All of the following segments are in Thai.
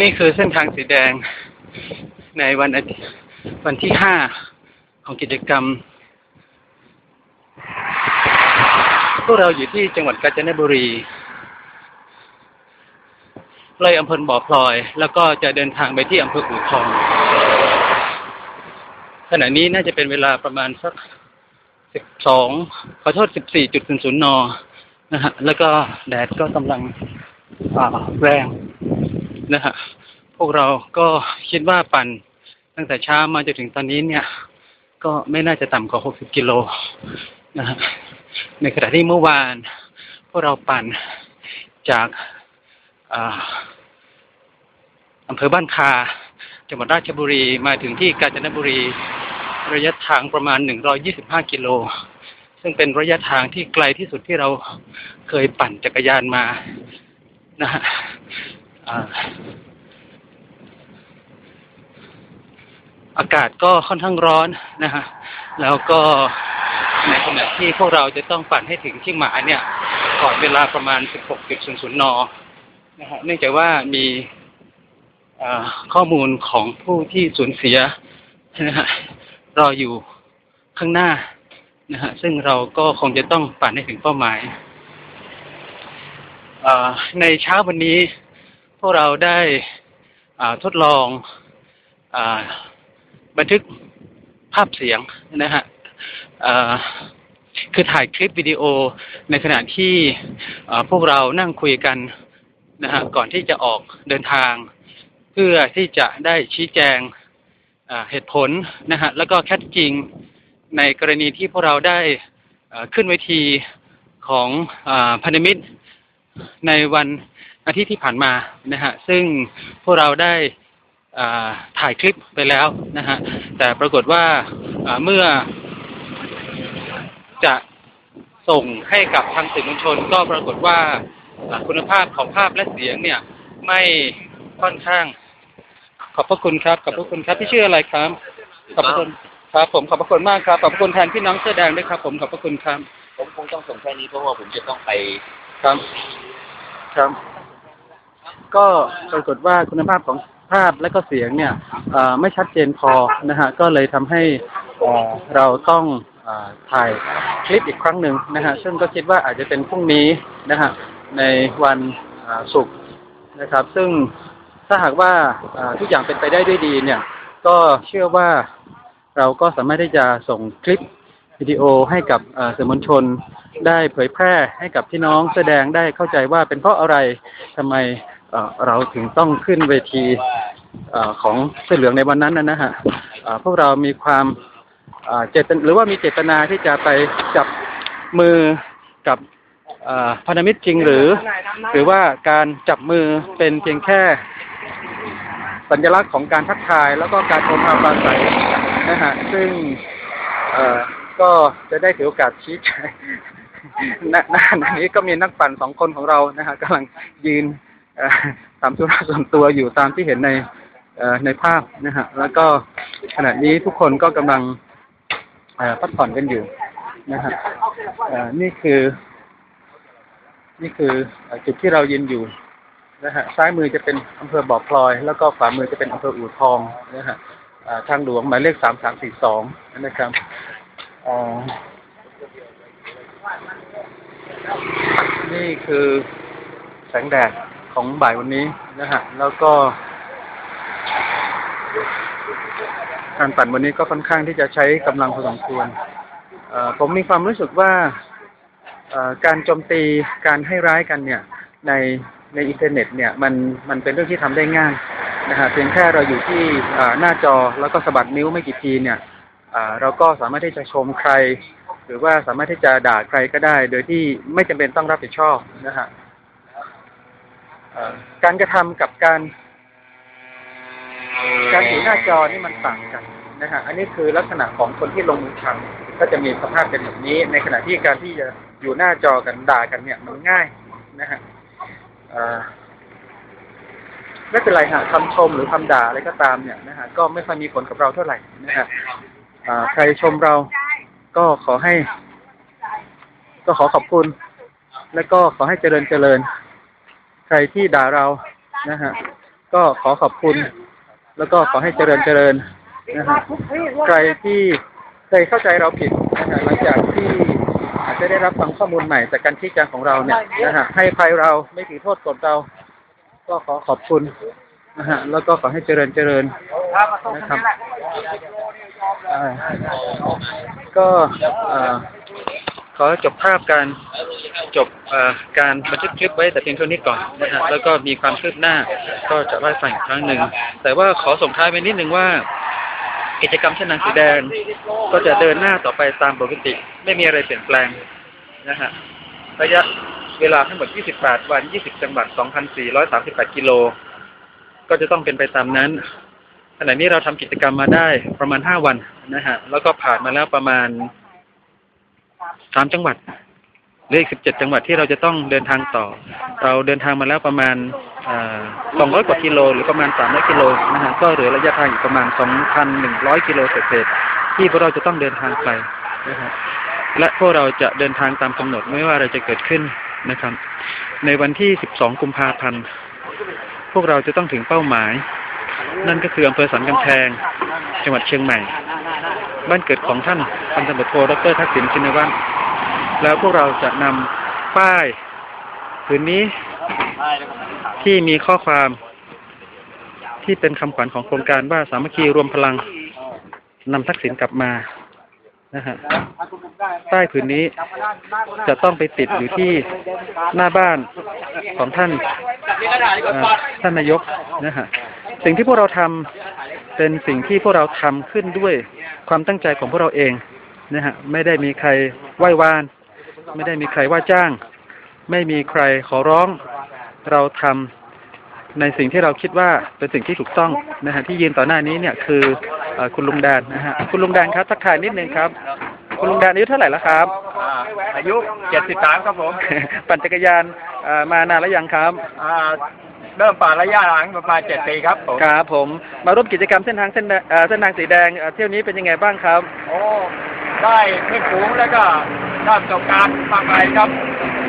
นี่คือเส้นทางสีแดงในวันวันที่ห้าของกิจกรรม พวกเราอยู่ที่จังหวัดกาญจนบุรี เลยอำเภอบ่อพลอย แล้วก็จะเดินทางไปที่อำเภออู่ทอง ขณะนี้น่าจะเป็นเวลาประมาณสักสิบสองขอโทษสิบสี่จุดศูนย์ศูนย์นนะฮะแล้วก็แดดก็กำลังแรง นะฮะพวกเราก็คิดว่าปั่นตั้งแต่เช้ามาจนถึงตอนนี้เนี่ย ก็ไม่น่าจะต่ำกว่าหกสิบกิโลนะฮะในขณะที่เมื่อวาน พวกเราปั่นจากอ่าอำเภอบ้านคา จังหวัดราชบุรีมาถึงที่กาญจนบุรี ระยะทางประมาณ 125 กิโล ซึ่งเป็นระยะทางที่ไกลที่สุดที่เราเคยปั่นจักรยานมานะฮะ อากาศก็ค่อนข้างร้อนนะฮะ แล้วก็ในขณะที่พวกเราจะต้องปั่นให้ถึงที่หมายเนี่ย ก่อนเวลาประมาณ 16.00 น นะฮะ เนื่องจากว่ามีข้อมูลของผู้ที่สูญเสียนะฮะรออยู่ข้างหน้านะฮะ ซึ่งเราก็คงจะต้องปั่นให้ถึงเป้าหมาย ในเช้าวันนี้ วกเราได้ทดลองอบันทึกภาพเสียงนะฮะคือถ่ายคลิปวิดีโอในขณะที่พวกเรานั่งคุยกันนะฮะก่อนที่จะออกเดินทาง เพื่อที่จะได้ชี้แจงเหตุผลนะฮะแล้วก็แคทจริงในกรณีที่พวกเราได้ขึ้นเวทีของอพันธมิตรในวัน อาทิตย์ที่ผ่านมานะฮะซึ่งพวกเราได้อ่าถ่ายคลิปไปแล้วนะฮะแต่ปรากฏว่าอ่าเมื่อจะส่งให้กับทางสื่อมวลชน ก็ปรากฏว่าอ่าคุณภาพของภาพและเสียงเนี่ยไม่ค่อนข้าง ขอบพระคุณครับขอบพระคุณครับพี่ชื่ออะไรครับขอบพระคุณครับผมขอบพระคุณมากครับขอบพระคุณแทนพี่น้องเสื้อแดงด้วยครับ ผมขอบพระคุณครับผมคงต้องส่งแค่นี้เพราะว่าผมจะต้องไปครับครับ ก็ปรากฏว่าคุณภาพของภาพและก็เสียงเนี่ยไม่ชัดเจนพอนะฮะก็เลยทำให้เราต้องอถ่ายคลิปอีกครั้งหนึ่งนะฮะซึ่งก็คิดว่าอาจจะเป็นพรุ่งนี้นะฮะในวันศุกร์นะครับ ซึ่งถ้าหากว่าทุกอย่างเป็นไปได้ด้วยดีเนี่ย ก็เชื่อว่าเราก็สามารถที่จะส่งคลิปวิดีโอให้กับสื่อมวลชนได้เผยแพร่ให้กับพี่น้องแสดงได้เข้าใจว่าเป็นเพราะอะไรทำไม เราถึงต้องขึ้นเวทีอของเสื้อเหลืองในวันนั้นนะฮะพวกเรามีความเจตนหรือว่ามีเจตนาที่จะไปจับมือกับพันธมิตรจริงหรือ หรือว่าการจับมือเป็นเพียงแค่สัญลักษณ์ของการทักทายแล้วก็การโอภาปราศัยนะฮะซึ่งก็จะได้ถือโอกาสชี้แจงณณขณะนี้ก็มีนักปั่นสองคนของเรานะฮะกำลังยืน ทำธุระส่วนตัวอยู่ตามที่เห็นในในภาพนะฮะแล้วก็ขณะนี้ทุกคนก็กำลังพักผ่อนกันอยู่นะฮะนี่คือ นี่คือจุดที่เรายืนอยู่นะฮะซ้ายมือจะเป็นอำเภอบ่อพลอย แล้วก็ขวามือจะเป็นอำเภออู่ทองนะฮะทางหลวงหมายเลขสามสามสี่สองนะครับนี่คือแสงแดด ของบ่ายวันนี้นะฮะแล้วก็การปั่นวันนี้ก็ค่อนข้างที่จะใช้กำลังพอสมควรผมมีความรู้สึกว่าการโจมตีการให้ร้ายกันเนี่ยในในอินเทอร์เน็ตเนี่ยมันมันเป็นเรื่องที่ทำได้ง่ายนะฮะเพียงแค่เราอยู่ที่หน้าจอแล้วก็สะบัดนิ้วไม่กี่ทีเนี่ยเราก็สามารถที่จะชมใคร หรือว่าสามารถที่จะด่าใครก็ได้ โดยที่ไม่จำเป็นต้องรับผิดชอบนะฮะ การกระทำกับการ การอยู่หน้าจอนี่มันต่างกันนะฮะ อันนี้คือลักษณะของคนที่ลงมือทำก็จะมีสภาพเป็นแบบนี้ ในขณะที่การที่จะอยู่หน้าจอกันด่ากันเนี่ยมันง่ายนะฮะไม่เป็นไรฮะคำชมหรือคำด่าอะไรก็ตามเนี่ยนะฮะก็ไม่ค่อยมีผลกับเราเท่าไหร่นะฮะใครชมเราก็ขอให้ ก็ขอขอบคุณ และก็ขอให้เจริญเจริญ ใครที่ด่าเรานะฮะก็ขอขอบคุณ แล้วก็ขอให้เจริญเจริญนะฮะใครที่เคยเข้าใจเราผิดนะฮะหลังจากที่อาจจะได้รับฟังข้อมูลใหม่จากการชี้แจงของเราเนี่ยนะฮะให้ภัยเราไม่ถือโทษกดเรา ก็ขอขอบคุณนะฮะแล้วก็ขอให้เจริญเจริญนะครับก็อ่อ ขอจบภาพการจบการบันทึกคลิปไว้แต่เพียงเท่านี้ก่อนนะฮะแล้วก็มีความคืบหน้าก็จะไล่าให้ฟังอีกครั้งหนึ่ง แต่ว่าขอส่งท้ายไปนิดนึงว่า กิจกรรมเช่นนางสีแดงก็จะเดินหน้าต่อไปตามปกติ ไม่มีอะไรเปลี่ยนแปลงนะฮะระยะเวลาทั้งหมด 28 วัน 20 จังหวัด 2,438 กิโล ก็จะต้องเป็นไปตามนั้นขณะนี้เราทำกิจกรรมมาได้ประมาณ 5 วันนะฮะแล้วก็ผ่านมาแล้วประมาณ 3จังหวัดเหลืออีก17จังหวัดที่เราจะต้องเดินทางต่อ เราเดินทางมาแล้วประมาณสอ่า200กว่ากิโล หรือประมาณ300กิโลนะฮะก็เหลือระยะทางอีกประมาณ2,100กิโลเศษที่พวกเราจะต้องเดินทางไปนะฮะและพวกเราจะเดินทางตามกำหนดไม่ว่าอะไรจะเกิดขึ้นนะครับ ในวันที่12กุมภาพันธ์พวกเราจะต้องถึงเป้าหมาย นั่นก็คืออำเภอสันกำแพง จังหวัดเชียงใหม่ บ้านเกิดของท่านพันตำรวจโทดรทักษิณชินวัตรแล้วพวกเราจะนำป้ายผืนนี้ที่มีข้อความที่เป็นคำขวัญของโครงการว่าสามัคคีรวมพลังนำทักษิณกลับมานะฮะป้ผืนนี้จะต้องไปติดอยู่ที่หน้าบ้านของท่านท่านนายกนะฮะสิ่งที่พวกเราทำ เป็นสิ่งที่พวกเราทำขึ้นด้วยความตั้งใจของพวกเราเองนะฮะไม่ได้มีใครไหว้วาน ไม่ได้มีใครว่าจ้าง ไม่มีใครขอร้อง เราทำในสิ่งที่เราคิดว่าเป็นสิ่งที่ถูกต้องนะฮะที่ยืนต่อหน้านี้เนี่ยคือเอ่อคุณลุงแดนนะฮะคุณลุงแดนครับทักทายนิดนึงครับ คุณลุงแดนอายุเท่าไหร่แล้วครับอ่าอายุ73ครับผม ปั่นจักรยานเอ่อมานานแล้วยังครับอ่า เริ่มป่าระยะหลังประมาณ7ปีครับผม ครับผม มาร่วมกิจกรรมเส้นทางเส้นแดงเอ่อเส้นทางสีแดงเอ่อเที่ยวนี้เป็นยังไงบ้างครับ โอ้ได้เพื่อนฝูงแล้วก็ได้ประสบการณ์มากมายครับ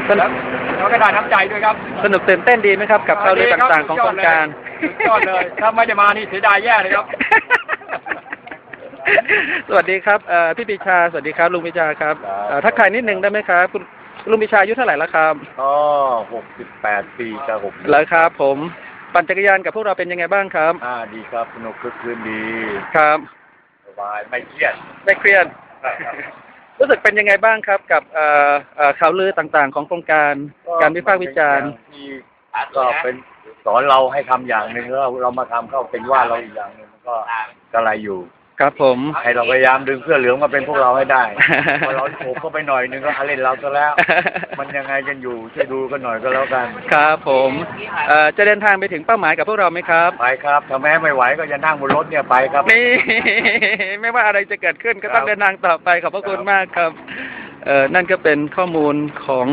สนุแล้วกแล้วก็ได้น้ำใจด้วยครับสนุกตื่นเต้นดีไหมครับ กับข่าวลือต่างๆของโครงการ สุดยอดเลยถ้าไม่ได้มานี่เสียดายแย่เลยครับ สวัสดีครับเอ่อพี่ปิชา สวัสดีครับ ลุงปิชาครับครับ เอ่อทักทายนิดนึงได้ไหมครับคุณ ลุงปิชาอายุเท่าไหร่แล้วครับก็68ปีจะ6แล้วครับ ผมปั่นจักรยานกับพวกเราเป็นยังไงบ้างครับ อ่าดีครับสนุกคึกคืนดีครับสบายไม่เครียดไม่เครียด รู้สึกเป็นยังไงบ้างครับ กับเอ่อเอ่อข่าวลือต่างๆ ของโครงการการวิพากษ์วิจารณ์ที่ก็เป็นสอนเราให้ทำอย่างหนึ่งแล้วเรามาทำเข้าเป็นว่าเราอีกอย่างหนึ่งมันก็กระไรอยู่ ครับผม ให้เราพยายามดึงเสื้อเหลืองมาเป็นพวกเราให้ได้ พอเราโผล่เข้าไปหน่อยหนึงก็อาเล่นเราซะแล้ว มันยังไงกันอยู่ช่วยดูกันหน่อยก็แล้วกัน ครับผมเอ่อจะเดินทางไปถึงเป้าหมายกับพวกเราไหมครับ ไปครับถ้าแม้ไม่ไหวก็จะนั่งบนรถเนี่ยไปครับ นี่ ไม่ว่าอะไรจะเกิดขึ้นก็ต้องครับเดินทางต่อไปขอบพระคุณครับมากครับเอ่อนั่นก็เป็นข้อมูลของ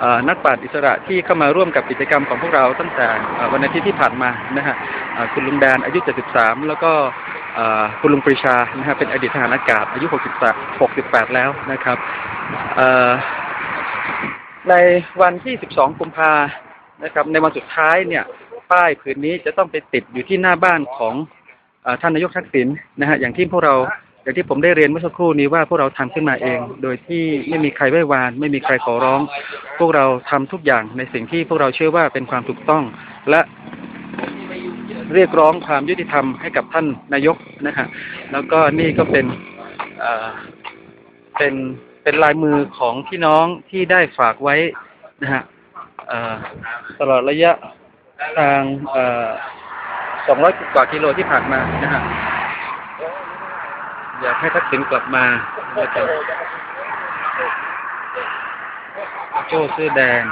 เอ่อนักปราชญ์อิสระที่เข้ามาร่วมกับกิจกรรมของพวกเราตั้งแต่เอ่อวันอาทิตย์ที่ผ่านมานะฮะเอ่อคุณลุงแดนอายุ 73 แล้วก็เอ่อ คุณลุงปรีชานะฮะเป็นอดีตทหารอากาศอายุ 68 แล้วนะครับในวันที่ 12 กุมภานะครับ ในวันสุดท้ายเนี่ย ป้ายผืนนี้จะต้องไปติดอยู่ที่หน้าบ้านของอท่านนายกทักษิณนะฮะอย่างที่พวกเราอย่างที่ผมได้เรียนเมื่อสักครู่นี้ว่าพวกเราทำขึ้นมาเอง โดยที่ไม่มีใครไหว้วาน ไม่มีใครขอร้อง พวกเราทำทุกอย่างในสิ่งที่พวกเราเชื่อว่าเป็นความถูกต้อง และ เรียกร้องความยุติธรรมให้กับท่านนายกนะฮะแล้วก็นี่ก็เป็นเป็นเป็นลายมือของพี่น้องที่ได้ฝากไว้นะฮะตลอดระยะทางเอ่อ200กว่ากิโลที่ผ่านมานะฮะอยากให้ทักษิณกลับมานะครับโจ้เสื้อแดง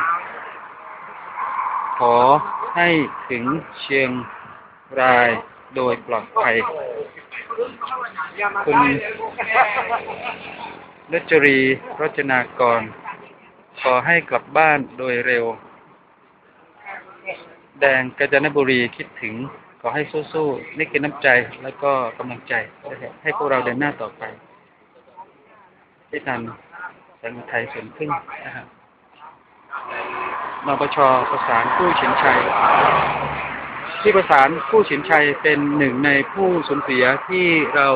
ขอให้ถึงเชียง รายโดยปลอดภัย คุณรัชรีรจนากร ขอให้กลับบ้านโดยเร็ว แดงกาญจนบุรีคิดถึง ขอให้สู้ๆนี่คือน้ำใจแล้วก็กำลังใจ ให้พวกเราเดินหน้าต่อไป ที่ทันสังไทยสวนพึ่งนะครับนปชประสานกู้เฉียงชัย พี่ประสานผู้ฉินชัยเป็นหนึ่งในผู้สูญเสียที่เรา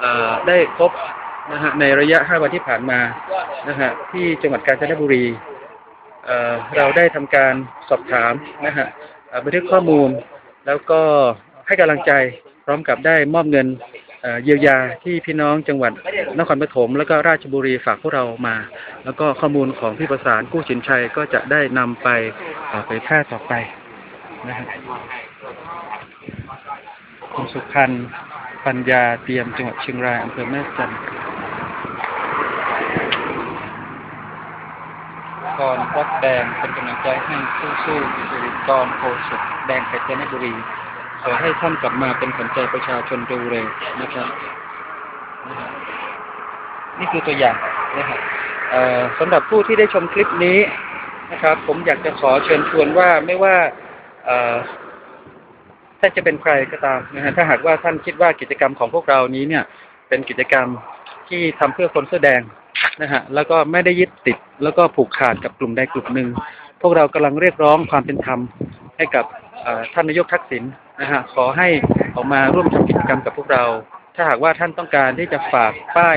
เได้พบนะฮะในระยะ 5 วันที่ผ่านมานะฮะที่จังหวัดกาญจนบุรีเเราได้ทำการสอบถามนะฮะบันทึกข้อมูล แล้วก็ให้กำลังใจพร้อมกับได้มอบเงินเยียวยาที่พี่น้องจังหวัดนครปฐมแล้วก็ราชบุรีฝากพวกเรามา แล้วก็ข้อมูลของพี่ประสานกู้ฉินชัยก็จะได้นำไปเผยแพร่ต่อไป นะฮะคุณสุพันปัญญาเตรียมจังหวัดเชียงรายอำเภอแม่จันกรวัดแดงเป็นกำลังใจให้สู้สู้ๆสุริกรโพสุดแดงเพชรนบุรี ขอให้ท่านกลับมาเป็นขวัญใจประชาชนเร็วนะครับ นี่คือตัวอย่างนะครับเอ่อสำหรับผู้ที่ได้ชมคลิปนี้นะครับ ผมอยากจะขอเชิญชวนว่าไม่ว่า ท่านจะเป็นใครก็ตามนะฮะถ้าหากว่าท่านคิดว่ากิจกรรมของพวกเรานี้เนี่ย เป็นกิจกรรมที่ทำเพื่อคนเสื้อแดงนะฮะแล้วก็ไม่ได้ยึดติด แล้วก็ผูกขาดกับกลุ่มใดกลุ่มหนึ่ง พวกเรากำลังเรียกร้องความเป็นธรรมให้กับท่านนายกทักษิณนะฮะขอให้ออกมาร่วมทำกิจกรรมกับพวกเรา ถ้าหากว่าท่านต้องการที่จะฝากป้าย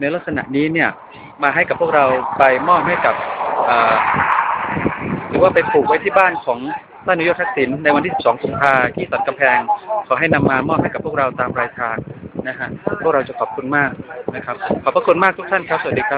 ในลักษณะนี้เนี่ยมาให้กับพวกเราไปมอบให้กับหรือว่าไปปลูกไว้ที่บ้านของ ท่านนายกทักษิณในวันที่ 12 กุมภาที่สันกำแพง ขอให้นำมามอบให้กับพวกเราตามรายทางนะฮะพวกเราจะขอบคุณมากนะครับ ขอบพระคุณมากทุกท่านครับ สวัสดีครับ